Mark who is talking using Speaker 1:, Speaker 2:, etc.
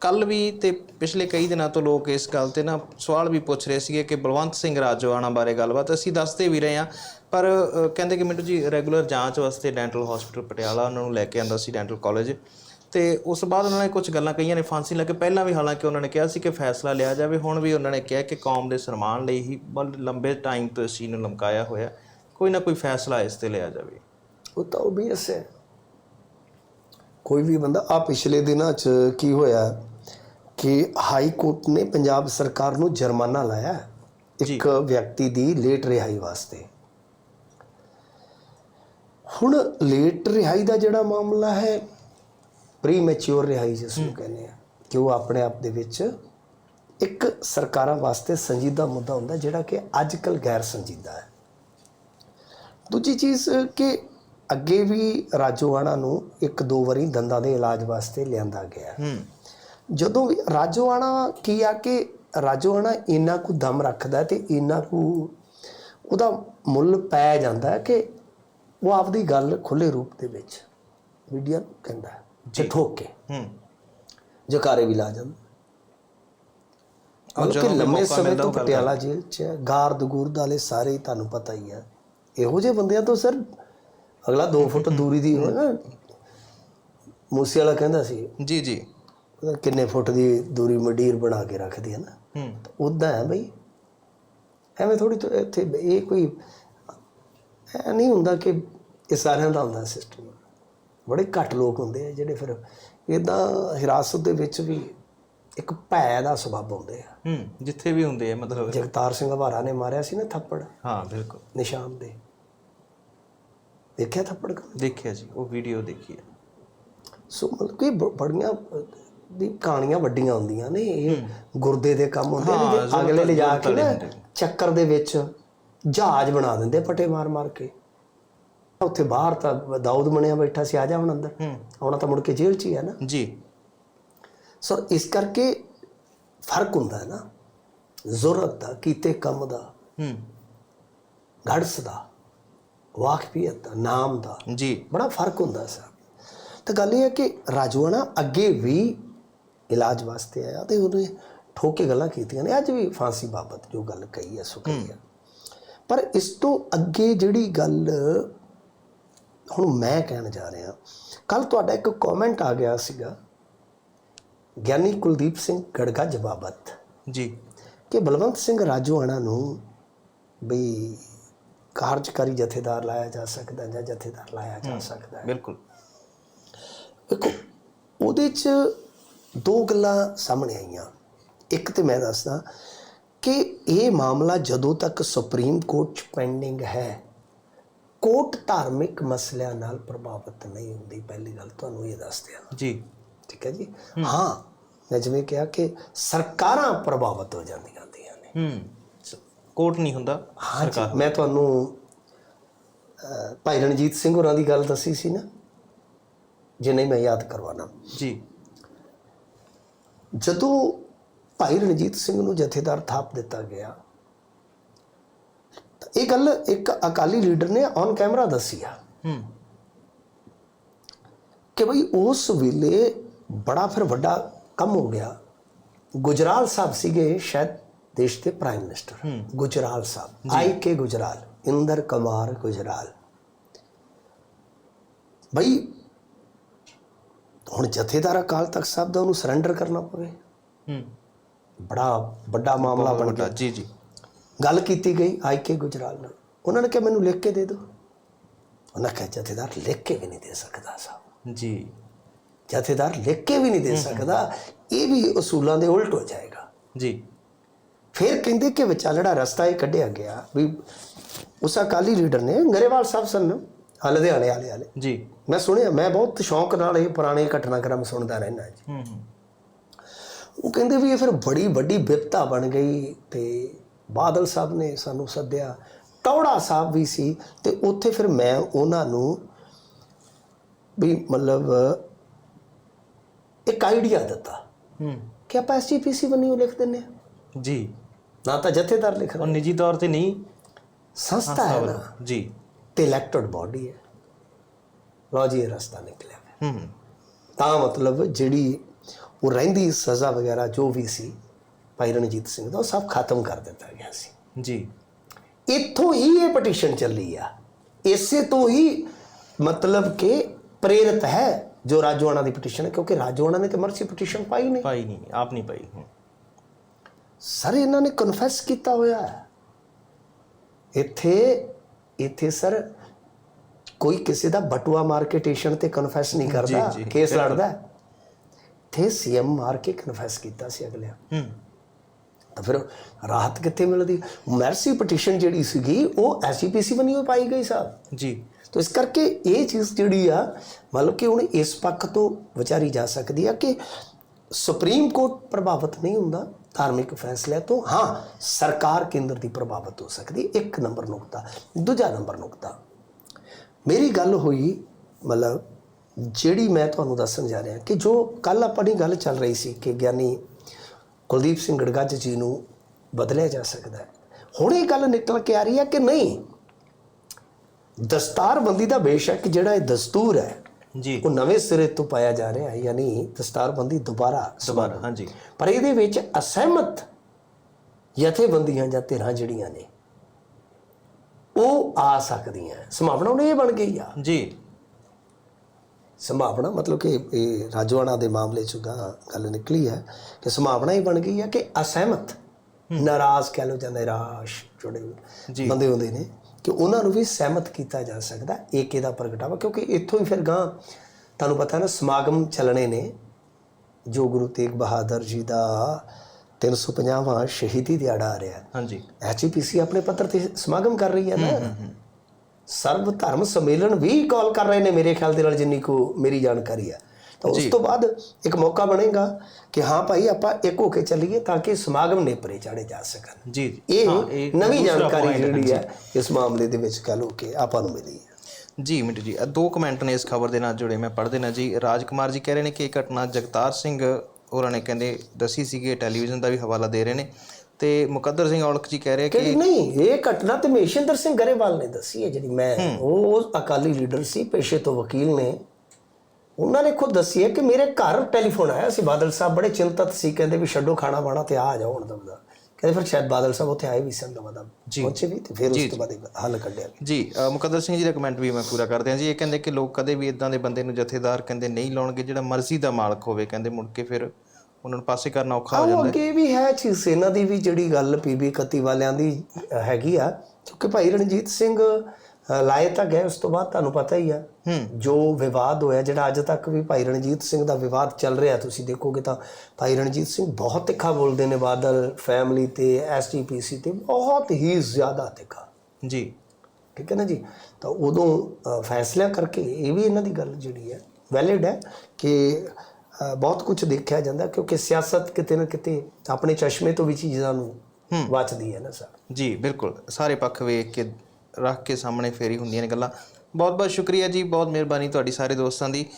Speaker 1: ਕੱਲ ਵੀ ਤੇ ਪਿਛਲੇ ਕਈ ਦਿਨਾਂ ਤੋਂ ਲੋਕ ਇਸ ਗੱਲ ਤੇ ਨਾ ਸਵਾਲ ਵੀ ਪੁੱਛ ਰਹੇ ਸੀਗੇ ਕਿ ਬਲਵੰਤ ਸਿੰਘ ਰਾਜੋਆਣਾ ਬਾਰੇ ਗੱਲਬਾਤ ਅਸੀਂ ਦੱਸਦੇ ਵੀ ਰਹੇ ਹਾਂ, ਪਰ ਕਹਿੰਦੇ ਕਿ ਮਿੰਟੂ ਜੀ, ਰੈਗੂਲਰ ਜਾਂਚ ਵਾਸਤੇ ਡੈਂਟਲ ਹਸਪੀਟਲ ਪਟਿਆਲਾ ਉਹਨਾਂ ਨੂੰ ਲੈ ਕੇ ਆਂਦਾ ਸੀ ਡੈਂਟਲ ਕਾਲਜ ਤੇ ਉਸ ਤੋਂ ਬਾਅਦ ਉਹਨਾਂ ਨੇ ਕੁਝ ਗੱਲਾਂ ਕਹੀਆਂ ਨੇ ਫਾਂਸੀ ਲੱਗੇ ਪਹਿਲਾਂ ਵੀ ਹਾਲਾਂਕਿ ਉਹਨਾਂ ਨੇ ਕਿਹਾ ਸੀ ਕਿ ਫੈਸਲਾ ਲਿਆ ਜਾਵੇ, ਹੁਣ ਵੀ ਉਹਨਾਂ ਨੇ ਕਿਹਾ ਕਿ ਕੌਮ ਦੇ ਸਨਮਾਨ ਲਈ ਹੀ ਬਲ, ਲੰਬੇ ਟਾਈਮ ਤੋਂ ਇਸ ਚੀਜ਼ ਨੂੰ ਲਮਕਾਇਆ ਹੋਇਆ। ਕੋਈ ਨਾ ਕੋਈ ਫੈਸਲਾ ਇਸ ਤੇ ਲਿਆ ਜਾਵੇ।
Speaker 2: ਉਹ ਤਾਂ ਉਹ ਵੀ ਹੈ ਕੋਈ ਵੀ ਬੰਦਾ ਆ ਪਿਛਲੇ ਦਿਨਾਂ 'ਚ ਕੀ ਹੋਇਆ ਕਿ ਹਾਈ ਕੋਰਟ ਨੇ ਪੰਜਾਬ ਸਰਕਾਰ ਨੂੰ ਜੁਰਮਾਨਾ ਲਾਇਆ ਇੱਕ ਵਿਅਕਤੀ ਦੀ ਲੇਟ ਰਿਹਾਈ ਵਾਸਤੇ। ਹੁਣ ਲੇਟ ਰਿਹਾਈ ਦਾ ਜਿਹੜਾ ਮਾਮਲਾ ਹੈ ਪ੍ਰੀ ਮੈਚੁਰ ਰਿਹਾਈ ਜਿਸ ਨੂੰ ਕਹਿੰਦੇ ਆ ਕਿ ਉਹ ਆਪਣੇ ਆਪ ਦੇ ਵਿੱਚ ਇੱਕ ਸਰਕਾਰਾਂ ਵਾਸਤੇ ਸੰਜੀਦਾ ਮੁੱਦਾ ਹੁੰਦਾ ਜਿਹੜਾ ਕਿ ਅੱਜ ਕੱਲ ਗੈਰ ਸੰਜੀਦਾ ਹੈ। ਦੂਜੀ ਚੀਜ਼ ਕਿ ਅੱਗੇ ਵੀ ਰਾਜੋਆਣਾ ਨੂੰ ਇੱਕ ਦੋ ਵਾਰੀ ਦੰਦਾਂ ਦੇ ਇਲਾਜ ਵਾਸਤੇ ਲਿਆਂਦਾ ਗਿਆ। ਜਦੋਂ ਵੀ ਰਾਜੋਆਣਾ ਕੀ ਆ ਕਿ ਰਾਜੋਆਣਾ ਇੰਨਾ ਕੁ ਦਮ ਰੱਖਦਾ ਤੇ ਇੰਨਾ ਕੁ ਉਹਦਾ ਮੁੱਲ ਪੈ ਜਾਂਦਾ ਕਿ ਉਹ ਆਪਦੀ ਗੱਲ ਖੁੱਲੇ ਰੂਪ ਦੇ ਵਿੱਚ ਮੀਡੀਆ ਨੂੰ ਕਹਿੰਦਾ ਹੈ ਤੇ ਠੋਕ ਕੇ।
Speaker 1: ਹੂੰ।
Speaker 2: ਜਕਾਰੇ ਵੀ ਲਾ ਜਾਂਦਾ। ਮਤਲਬ ਕਿ ਲੰਮੇ ਸਮੇਂ ਤੋਂ ਪਟਿਆਲਾ ਜੇਲ੍ਹ 'ਚ ਗਾਰਦ ਗੁਰਦ ਵਾਲੇ ਸਾਰੇ ਤੁਹਾਨੂੰ ਪਤਾ ਹੀ ਹੈ। ਇਹੋ ਜਿਹੇ ਬੰਦਿਆਂ ਤੋਂ ਸਰ ਅਗਲਾ 2 ਫੁੱਟ ਦੂਰੀ ਦੀ ਹੋਵੇ ਨਾ ਮੂਸੇ ਵਾਲਾ ਕਹਿੰਦਾ ਸੀ
Speaker 1: ਜੀ ਜੀ।
Speaker 2: ਕਿੰਨੇ ਫੁੱਟ ਦੀ ਦੂਰੀ ਮੰਡੀਰ ਬਣਾ ਕੇ ਰੱਖਦੀ ਹੈ ਨਾ।
Speaker 1: ਹੂੰ।
Speaker 2: ਉਦਾਂ ਹੈ ਬਈ ਐਵੇਂ ਥੋੜੀ ਇੱਥੇ ਇਹ ਕੋਈ ਐ ਨਹੀਂ ਹੁੰਦਾ ਕਿ ਇਹ ਸਾਰਿਆਂ ਦਾ ਹੁੰਦਾ ਸਿਸਟਮ ਬੜੇ ਘੱਟ ਲੋਕ ਹੁੰਦੇ ਆ ਜਿਹੜੇ ਫਿਰ ਇਦਾਂ ਹਿਰਾਸਤ ਦੇ ਵਿੱਚ ਵੀ ਇੱਕ ਭੈ ਦਾ ਸਬਬ ਹੁੰਦੇ ਆ।
Speaker 1: ਹੂੰ ਜਿੱਥੇ ਵੀ ਹੁੰਦੇ ਆ ਮਤਲਬ।
Speaker 2: ਜਗਤਾਰ ਸਿੰਘ ਹਵਾਰਾ ਨੇ ਮਾਰਿਆ ਸੀ ਨਾ ਥੱਪੜ।
Speaker 1: ਹਾਂ ਬਿਲਕੁਲ।
Speaker 2: ਨਿਸ਼ਾਨ ਦੇ। ਦੇਖਿਆ ਥੱਪੜ ਕਾ?
Speaker 1: ਦੇਖਿਆ ਜੀ ਉਹ ਵੀਡੀਓ ਦੇਖੀ ਹੈ।
Speaker 2: ਸੋ ਮਤਲਬ ਕਿ ਬੜੀਆਂ ਦੀ ਕਹਾਣੀਆਂ ਵੱਡੀਆਂ ਹੁੰਦੀਆਂ ਨੇ ਇਹ ਗੁਰਦੇ ਦੇ ਕੰਮ ਹੁੰਦੇ ਨੇ ਅਗਲੇ ਲਿਜਾ ਕੇ ਨਾ ਚੱਕਰ ਦੇ ਵਿੱਚ ਜਹਾਜ਼ ਬਣਾ ਦਿੰਦੇ ਫਟੇ ਮਾਰ ਮਾਰ ਕੇ। ਉੱਥੇ ਬਾਹਰ ਤਾਂ ਦਾਊਦ ਬਣਿਆ ਬੈਠਾ ਸੀ ਆ ਜਾ ਹੁਣ ਅੰਦਰ। ਆਉਣਾ ਤਾਂ ਮੁੜ ਕੇ ਜੇਲ੍ਹ 'ਚ ਹੀ ਹੈ ਨਾ।
Speaker 1: ਜੀ।
Speaker 2: ਸੋ ਇਸ ਕਰਕੇ ਫ਼ਰਕ ਹੁੰਦਾ ਹੈ ਨਾ। ਜ਼ਰੂਰਤ ਦਾ ਕੀਤੇ ਕੰਮ ਦਾ
Speaker 1: ਹੂੰ।
Speaker 2: ਗੜਸ ਦਾ। ਵਾਕਫੀਅਤ ਦਾ ਨਾਮ ਦਾ।
Speaker 1: ਜੀ।
Speaker 2: ਬੜਾ ਫ਼ਰਕ ਹੁੰਦਾ ਸਰ। ਤਾਂ ਗੱਲ ਇਹ ਹੈ ਕਿ ਰਾਜਵਾਨਾ ਅੱਗੇ ਵੀ ਇਲਾਜ ਵਾਸਤੇ ਆਇਆ ਤੇ ਉਹਨੇ ਠੋਕ ਗੱਲਾਂ ਕੀਤੀਆਂ ਨੇ। ਅੱਜ ਵੀ ਫਾਂਸੀ ਬਾਬਤ ਜੋ ਗੱਲ ਕਹੀ ਹੈ ਸੋ ਕਹੀ ਹੈ। ਪਰ ਇਸ ਤੋਂ ਅੱਗੇ ਜਿਹੜੀ ਗੱਲ ਹੁਣ ਮੈਂ ਕਹਿਣ ਜਾ ਰਿਹਾ ਕੱਲ ਤੁਹਾਡਾ ਇੱਕ ਕਮੈਂਟ ਆ ਗਿਆ ਸੀਗਾ ਗਿਆਨੀ ਕੁਲਦੀਪ ਸਿੰਘ ਗੜਗੱਜ ਬਾਬਤ
Speaker 1: ਜੀ।
Speaker 2: ਕਿ ਬਲਵੰਤ ਸਿੰਘ ਰਾਜੋਆਣਾ ਨੂੰ ਵੀ ਕਾਰਜਕਾਰੀ ਜਥੇਦਾਰ ਲਾਇਆ ਜਾ ਸਕਦਾ ਜਾਂ ਜਥੇਦਾਰ ਲਾਇਆ ਜਾ ਸਕਦਾ ਹੈ।
Speaker 1: ਬਿਲਕੁਲ।
Speaker 2: ਦੇਖੋ ਉਹਦੇ 'ਚ ਦੋ ਗੱਲਾਂ ਸਾਹਮਣੇ ਆਈਆਂ। ਇੱਕ ਤੇ ਮੈਂ ਦੱਸਦਾ ਕਿ ਇਹ ਮਾਮਲਾ ਜਦੋਂ ਤੱਕ ਸੁਪਰੀਮ ਕੋਰਟ 'ਚ ਪੈਂਡਿੰਗ ਹੈ ਕੋਰਟ ਧਾਰਮਿਕ ਮਸਲਿਆਂ ਨਾਲ ਪ੍ਰਭਾਵਿਤ ਨਹੀਂ ਹੁੰਦੀ। ਪਹਿਲੀ ਗੱਲ ਤੁਹਾਨੂੰ ਇਹ ਦੱਸ ਦਿਆਂ।
Speaker 1: ਜੀ।
Speaker 2: ਠੀਕ ਹੈ ਜੀ? ਹਾਂ। ਮੈਂ ਜਿਵੇਂ ਕਿਹਾ ਕਿ ਸਰਕਾਰਾਂ ਪ੍ਰਭਾਵਿਤ ਹੋ ਜਾਂਦੀਆਂ ਹੁੰਦੀਆਂ ਨੇ।
Speaker 1: ਹੂੰ। ਕੋਰਟ ਨਹੀਂ ਹੁੰਦਾ
Speaker 2: ਹਾਂਜੀ ਮੈਂ ਤੁਹਾਨੂੰ ਭਾਈ ਰਣਜੀਤ ਸਿੰਘ ਹੋਰਾਂ ਦੀ ਗੱਲ ਦੱਸੀ ਸੀ ਨਾ ਜੇ ਨਹੀਂ ਮੈਂ ਯਾਦ ਕਰਵਾਣਾ
Speaker 1: ਜੀ।
Speaker 2: ਜਦੋਂ ਭਾਈ ਰਣਜੀਤ ਸਿੰਘ ਨੂੰ ਜਥੇਦਾਰ ਥਾਪ ਦਿੱਤਾ ਗਿਆ ਇਹ ਗੱਲ ਇੱਕ ਅਕਾਲੀ ਲੀਡਰ ਨੇ ਔਨ ਕੈਮਰਾ ਦੱਸੀ ਆ।
Speaker 1: ਹੂੰ।
Speaker 2: ਕਿ ਭਈ ਉਸ ਵੇਲੇ ਬੜਾ ਫਿਰ ਵੱਡਾ ਕੰਮ ਹੋ ਗਿਆ। ਗੁਜਰਾਲ ਸਾਹਿਬ ਸੀਗੇ ਸ਼ਾਇਦ ਦੇਸ਼ ਦੇ prime minister Gujral Sahib I K Gujral Inder Kumar Gujral ਭਈ ਹੁਣ ਜਥੇਦਾਰ ਅਕਾਲ ਤਖਤ ਸਾਹਿਬ ਦਾ ਉਹਨੂੰ ਸਰੈਂਡਰ ਕਰਨਾ ਪਵੇ
Speaker 1: ਹੂੰ
Speaker 2: ਬੜਾ ਵੱਡਾ ਮਾਮਲਾ ਬਣ ਗਿਆ
Speaker 1: ਜੀ ਜੀ
Speaker 2: ਗੱਲ ਕੀਤੀ ਗਈ ਆਈ ਕੇ ਗੁਜਰਾਲ ਨਾਲ ਉਹਨਾਂ ਨੇ ਕਿਹਾ ਮੈਨੂੰ ਲਿਖ ਕੇ ਦੇ ਦਿਓ ਉਹਨਾਂ ਕਿਹਾ ਜਥੇਦਾਰ ਲਿਖ ਕੇ ਵੀ ਨਹੀਂ ਦੇ ਸਕਦਾ ਸਾਹਿਬ
Speaker 1: ਜੀ
Speaker 2: ਜਥੇਦਾਰ ਲਿਖ ਕੇ ਵੀ ਨਹੀਂ ਦੇ ਸਕਦਾ ਇਹ ਵੀ ਉਸੂਲਾਂ ਦੇ ਉਲਟ ਹੋ ਜਾਏਗਾ
Speaker 1: ਜੀ
Speaker 2: ਫਿਰ ਕਹਿੰਦੇ ਕਿ ਵਿਚਾਲੜਾ ਰਸਤਾ ਹੀ ਕੱਢਿਆ ਗਿਆ ਵੀ ਉਸ ਅਕਾਲੀ ਲੀਡਰ ਨੇ ਗਰੇਵਾਲ ਸਾਹਿਬ ਸਨ ਆਹ ਲੁਧਿਆਣੇ ਵਾਲੇ ਵਾਲੇ।
Speaker 1: ਜੀ।
Speaker 2: ਮੈਂ ਸੁਣਿਆ ਮੈਂ ਬਹੁਤ ਸ਼ੌਂਕ ਨਾਲ ਇਹ ਪੁਰਾਣੇ ਘਟਨਾਕ੍ਰਮ ਸੁਣਦਾ ਰਹਿਣਾ ਜੀ।
Speaker 1: ਹੂੰ ਹੂੰ।
Speaker 2: ਉਹ ਕਹਿੰਦੇ ਵੀ ਇਹ ਫਿਰ ਬੜੀ ਵੱਡੀ ਵਿਪਤਾ ਬਣ ਗਈ ਤੇ ਬਾਦਲ ਸਾਹਿਬ ਨੇ ਸਾਨੂੰ ਸੱਦਿਆ। ਟੌੜਾ ਸਾਹਿਬ ਵੀ ਸੀ ਤੇ ਉੱਥੇ ਫਿਰ ਮੈਂ ਉਹਨਾਂ ਨੂੰ ਵੀ ਮਤਲਬ ਇੱਕ ਆਈਡੀਆ ਦਿੱਤਾ
Speaker 1: ਹੂੰ।
Speaker 2: ਕਿ ਆਪਾਂ ਐਸਜੀਪੀਸੀ ਬਣੀ ਲਿਖ ਦਿੰਨੇ ਆ
Speaker 1: ਜੀ।
Speaker 2: ਨਾ ਤਾਂ ਜਥੇਦਾਰ ਲਿਖ
Speaker 1: ਉਹ ਨਿੱਜੀ ਤੌਰ ਤੇ ਨਹੀਂ।
Speaker 2: ਸੰਸਥਾ ਹੈ ਨਾ?
Speaker 1: ਜੀ।
Speaker 2: ਤੇ ਇਲੈਕਟਡ ਬਾਡੀ ਹੈ। ਲਓ ਜੀ ਇਹ ਰਸਤਾ ਨਿਕਲਿਆ।
Speaker 1: ਹੂੰ।
Speaker 2: ਤਾਂ ਮਤਲਬ ਜਿਹੜੀ ਉਹ ਰਹਿੰਦੀ ਸਜ਼ਾ ਵਗੈਰਾ ਜੋ ਵੀ ਸੀ ਭਾਈ ਰਣਜੀਤ ਸਿੰਘ ਦਾ ਉਹ ਸਭ ਖਤਮ ਕਰ ਦਿੱਤਾ ਗਿਆ ਸੀ।
Speaker 1: ਜੀ।
Speaker 2: ਇੱਥੋਂ ਹੀ ਇਹ ਪਟੀਸ਼ਨ ਚੱਲੀ ਆ। ਇਸੇ ਤੋਂ ਹੀ ਮਤਲਬ ਕਿ ਪ੍ਰੇਰਿਤ ਹੈ ਜੋ ਰਾਜੋਆਣਾ ਦੀ ਪਟੀਸ਼ਨ ਹੈ ਕਿਉਂਕਿ ਰਾਜੋਆਣਾ ਨੇ ਤੇ ਮਰਸੀ ਪਟੀਸ਼ਨ ਪਾਈ ਨਹੀਂ।
Speaker 1: ਪਾਈ ਨਹੀਂ ਆਪ ਨਹੀਂ ਪਾਈ ਹੂੰ।
Speaker 2: ਸਰ ਇਹਨਾਂ ਨੇ ਕਨਫੈਸ ਕੀਤਾ ਹੋਇਆ ਹੈ। ਇੱਥੇ ਇੱਥੇ ਸਰ ਕੋਈ ਕਿਸੇ ਦਾ ਬਟੂਆ ਮਾਰ ਕੇ ਟੇਸ਼ਨ ਤੇ ਕਨਫੈਸ ਨਹੀਂ ਕਰਦਾ ਕੇਸ ਲੜਦਾ ਹੈ। ਤੇ ਸੀਐਮ ਮਾਰ ਕੇ ਕਨਫੈਸ ਕੀਤਾ ਸੀ ਅਗਲਿਆਂ।
Speaker 1: ਹੂੰ।
Speaker 2: ਤਾਂ ਫਿਰ ਰਾਹਤ ਕਿੱਥੇ ਮਿਲਦੀ? ਮਰਸੀ ਪਟੀਸ਼ਨ ਜਿਹੜੀ ਸੀਗੀ ਉਹ ਐਸਜੀਪੀਸੀ ਬਣੀ ਹੋਈ ਪਾਈ ਗਈ ਸਾਹਿਬ।
Speaker 1: ਜੀ।
Speaker 2: ਤੋ ਇਸ ਕਰਕੇ ਇਹ ਚੀਜ਼ ਜਿਹੜੀ ਆ ਮਤਲਬ ਕਿ ਹੁਣ ਇਸ ਪੱਖ ਤੋਂ ਵਿਚਾਰੀ ਜਾ ਸਕਦੀ ਆ ਕਿ ਸੁਪਰੀਮ ਕੋਰਟ ਪ੍ਰਭਾਵਿਤ ਨਹੀਂ ਹੁੰਦਾ, ਧਾਰਮਿਕ ਫੈਸਲੇ ਤੋਂ, ਹਾਂ, ਸਰਕਾਰ ਕੇਂਦਰ ਦੀ ਪ੍ਰਭਾਵਿਤ ਹੋ ਸਕਦੀ, ਇੱਕ ਨੰਬਰ ਨੁਕਤਾ। ਦੂਜਾ ਨੰਬਰ ਨੁਕਤਾ। ਮੇਰੀ ਗੱਲ ਹੋਈ, ਮਤਲਬ, ਜਿਹੜੀ ਮੈਂ ਤੁਹਾਨੂੰ ਦੱਸਣ ਜਾ ਰਿਹਾ ਕਿ ਜੋ ਕੱਲ ਆਪਣੀ ਗੱਲ ਚੱਲ ਰਹੀ ਸੀ ਕਿ ਗਿਆਨੀ ਕੁਲਦੀਪ ਸਿੰਘ ਗੜਗੱਜ ਜੀ ਨੂੰ ਬਦਲਿਆ ਜਾ ਸਕਦਾ ਹੈ। ਹੁਣ ਇਹ ਗੱਲ ਨਿਕਲ ਕੇ ਆ ਰਹੀ ਹੈ ਕਿ ਨਹੀਂ? ਦਸਤਾਰਬੰਦੀ ਦਾ ਬੇਸ਼ੱਕ ਜਿਹੜਾ ਇਹ ਦਸਤੂਰ ਹੈ
Speaker 1: ਜੀ।
Speaker 2: ਉਹ ਨਵੇਂ ਸਿਰੇ ਤੋਂ ਪਾਇਆ ਜਾ ਰਿਹਾ ਹੈ ਯਾਨੀ ਦਸਤਾਰਬੰਦੀ ਦੁਬਾਰਾ
Speaker 1: ਦੁਬਾਰਾ ਹਾਂਜੀ।
Speaker 2: ਪਰ ਇਹਦੇ ਵਿੱਚ ਅਸਹਿਮਤ ਜਥੇਬੰਦੀਆਂ ਜਾਂ ਧਿਰਾਂ ਜਿਹੜੀਆਂ ਨੇ ਉਹ ਆ ਸਕਦੀਆਂ ਸੰਭਾਵਨਾ ਹੁਣ ਇਹ ਬਣ ਗਈ ਆ।
Speaker 1: ਜੀ।
Speaker 2: ਸੰਭਾਵਨਾ ਮਤਲਬ ਕਿ ਇਹ ਰਾਜਵਾੜਾ ਦੇ ਮਾਮਲੇ 'ਚ ਗੱਲ ਨਿਕਲੀ ਹੈ ਕਿ ਸੰਭਾਵਨਾ ਇਹ ਬਣ ਗਈ ਹੈ ਕਿ ਅਸਹਿਮਤ ਨਾਰਾਜ਼ ਕਹਿ ਲੋ ਜਾਂ ਨਿਰਾਸ਼ ਜਿਹੜੇ ਬੰਦੇ ਹੁੰਦੇ ਨੇ ਕਿ ਉਹਨਾਂ ਨੂੰ ਵੀ ਸਹਿਮਤ ਕੀਤਾ ਜਾ ਸਕਦਾ ਏਕੇ ਦਾ ਪ੍ਰਗਟਾਵਾ ਕਿਉਂਕਿ ਇੱਥੋਂ ਹੀ ਫਿਰ ਗਾਂ ਤੁਹਾਨੂੰ ਪਤਾ ਨਾ ਸਮਾਗਮ ਚੱਲਣੇ ਨੇ। ਜੋ ਗੁਰੂ ਤੇਗ ਬਹਾਦਰ ਜੀ ਦਾ 350ਵਾਂ ਸ਼ਹੀਦੀ ਦਿਹਾੜਾ ਆ ਰਿਹਾ ਹੈ।
Speaker 1: ਹਾਂਜੀ।
Speaker 2: ਐਚਪੀਸੀ ਆਪਣੇ ਪੱਤਰ ਤੇ ਸਮਾਗਮ ਕਰ ਰਹੀ ਹੈ ਨਾ। ਸਰਵ ਧਰਮ ਸੰਮੇਲਨ ਵੀ ਕਾਲ ਕਰ ਰਹੇ ਨੇ ਮੇਰੇ ਖਿਆਲ ਦੇ ਨਾਲ ਜਿੰਨੀ ਕੋ ਮੇਰੀ ਜਾਣਕਾਰੀ ਹੈ। ਤਾਂ ਉਸ ਤੋਂ ਬਾਅਦ ਇੱਕ ਮੌਕਾ ਬਣੇਗਾ ਕਿ ਹਾਂ ਭਾਈ ਆਪਾਂ ਇੱਕ ਹੋ ਕੇ ਚੱਲੀਏ ਤਾਂ ਕਿ ਸਮਾਗਮ ਨੇਪਰੇ ਚਾੜੇ ਜਾ ਸਕਣ।
Speaker 1: ਜੀ ਜੀ।
Speaker 2: ਇਹ
Speaker 1: ਹਾਂ,
Speaker 2: ਨਵੀਂ ਜਾਣਕਾਰੀ
Speaker 1: ਹੈ,
Speaker 2: ਜਿਹੜੀ ਹੈ ਇਸ ਮਾਮਲੇ ਦੇ ਵਿੱਚ ਕਹ ਲਓ ਕਿ ਆਪਾਂ ਨੂੰ ਮਿਲੀ ਹੈ।
Speaker 1: ਜੀ ਮਿੰਟੂ ਜੀ ਦੋ ਕਮੈਂਟ ਨੇ ਇਸ ਖਬਰ ਦੇ ਨਾਲ ਜੁੜੇ ਮੈਂ ਪੜ੍ਹ ਦੇਣਾ ਜੀ। ਰਾਜਕੁਮਾਰ ਜੀ ਕਹਿ ਰਹੇ ਨੇ ਕਿ ਇਹ ਘਟਨਾ ਜਗਤਾਰ ਸਿੰਘ ਹੋਰਾਂ ਨੇ ਕਹਿੰਦੇ ਦੱਸੀ ਸੀਗੀ ਟੈਲੀਵਿਜ਼ਨ ਦਾ ਵੀ ਹਵਾਲਾ ਦੇ ਰਹੇ ਨੇ। ਤੇ ਮੁਕੱਦਰ ਸਿੰਘ ਔਲਖ ਜੀ ਕਹਿ ਰਹੇ ਕਿ
Speaker 2: ਨਹੀਂ ਇਹ ਘਟਨਾ ਤੇ ਮੇਸ਼ਿੰਦਰ ਸਿੰਘ ਗਰੇਵਾਲ ਨੇ ਦੱਸੀ ਹੈ ਜਿਹੜੀ ਮੈਂ ਉਹ ਅਕਾਲੀ ਲੀਡਰ ਸੀ ਪੇਸ਼ੇ ਤੋਂ ਵਕੀਲ ਨੇ। ਉਹਨਾਂ ਨੇ ਖੁਦ ਦੱਸੀ ਹੈ ਕਿ ਮੇਰੇ ਘਰ ਟੈਲੀਫੋਨ ਆਇਆ। ਸੀ ਬਾਦਲ ਸਾਹਿਬ ਬੜੇ ਚਿੰਤਤ ਸੀ ਕਹਿੰਦੇ ਵੀ ਛੱਡੋ ਖਾਣਾ ਬਾਣਾ ਤੇ ਆ ਜਾਓ ਹੁਣ ਦਮਦਾ ਕਹਿੰਦੇ ਫਿਰ ਸ਼ਾਇਦ ਬਾਦਲ ਸਾਹਿਬ ਉੱਥੇ ਆਏ ਵੀ ਸਨ ਦਮਦਾ ਪਹੁੰਚੇ ਵੀ ਤੇ ਫਿਰ ਉਸ ਤੋਂ ਬਾਅਦ ਹੱਲ ਕੱਢਿਆ
Speaker 1: ਜੀ ਮੁਕੱਦਰ ਸਿੰਘ ਜੀ ਦਾ ਕਮੈਂਟ ਵੀ ਮੈਂ ਪੂਰਾ ਕਰ ਦਿਆਂ ਜੀ। ਇਹ ਕਹਿੰਦੇ ਕਿ ਲੋਕ ਕਦੇ ਵੀ ਇਦਾਂ ਦੇ ਬੰਦੇ ਨੂੰ ਜਥੇਦਾਰ ਕਹਿੰਦੇ ਨਹੀਂ ਲਾਉਣਗੇ ਜਿਹੜਾ ਮਰਜ਼ੀ ਦਾ ਮਾਲਕ ਹੋਵੇ ਕਹਿੰਦੇ ਮੁੜ ਕੇ ਫਿਰ ਉਹਨਾਂ ਨੂੰ ਪਾਸੇ ਕਰਨਾ ਔਖਾ ਹੋ
Speaker 2: ਉਹ
Speaker 1: ਜਾਂਦਾ
Speaker 2: ਅੱਗੇ ਵੀ ਹੈ ਚੀਜ਼ ਇਹਨਾਂ ਦੀ ਵੀ ਜਿਹੜੀ ਗੱਲ ਪੀਬੀ 31 ਵਾਲਿਆਂ ਦੀ ਹੈਗੀ ਆ। ਕਿਉਂਕਿ ਭਾਈ ਰਣਜੀਤ ਸਿੰਘ ਲਾਏ ਤਾਂ ਗਏ ਉਸ ਤੋਂ ਬਾਅਦ ਤੁਹਾਨੂੰ ਪਤਾ ਹੀ ਆ। ਜੋ ਵਿਵਾਦ ਹੋਇਆ ਜਿਹੜਾ ਅੱਜ ਤੱਕ ਵੀ ਭਾਈ ਰਣਜੀਤ ਸਿੰਘ ਦਾ ਵਿਵਾਦ ਚੱਲ ਰਿਹਾ ਤੁਸੀਂ ਦੇਖੋਗੇ ਤਾਂ ਭਾਈ ਰਣਜੀਤ ਸਿੰਘ ਬਹੁਤ ਤਿੱਖਾ ਬੋਲਦੇ ਨੇ ਬਾਦਲ ਫੈਮਿਲੀ ਤੇ ਐਸਟੀਪੀਸੀ ਤੇ ਬਹੁਤ ਹੀ ਜ਼ਿਆਦਾ ਤਿੱਖਾ।
Speaker 1: ਜੀ।
Speaker 2: ਠੀਕ ਹੈ ਨਾ ਜੀ? ਤਾਂ ਉਦੋਂ ਅ, ਫੈਸਲਿਆਂ ਕਰਕੇ ਇਹ ਵੀ ਇਹਨਾਂ ਦੀ ਗੱਲ ਜਿਹੜੀ ਹੈ ਵੈਲਿਡ ਹੈ ਕਿ ਬਹੁਤ ਕੁਝ ਦੇਖਿਆ ਜਾਂਦਾ ਕਿਉਂਕਿ ਸਿਆਸਤ ਕਿਤੇ ਨਾ ਕਿਤੇ ਆਪਣੇ ਚਸ਼ਮੇ ਤੋਂ ਵੀ ਚੀਜ਼ਾਂ ਨੂੰ ਬਚਦੀ ਹੈ ਨਾ ਸਰ।
Speaker 1: ਜੀ ਬਿਲਕੁਲ। ਸਾਰੇ ਪੱਖ ਵੇਖ ਕੇ ਰੱਖ ਕੇ ਸਾਹਮਣੇ ਫੇਰੀ ਹੁੰਦੀਆਂ ਨੇ ਗੱਲਾਂ। ਬਹੁਤ ਬਹੁਤ ਸ਼ੁਕਰੀਆ ਜੀ, ਬਹੁਤ ਮਿਹਰਬਾਨੀ ਤੁਹਾਡੀ ਸਾਰੇ ਦੋਸਤਾਂ ਦੀ।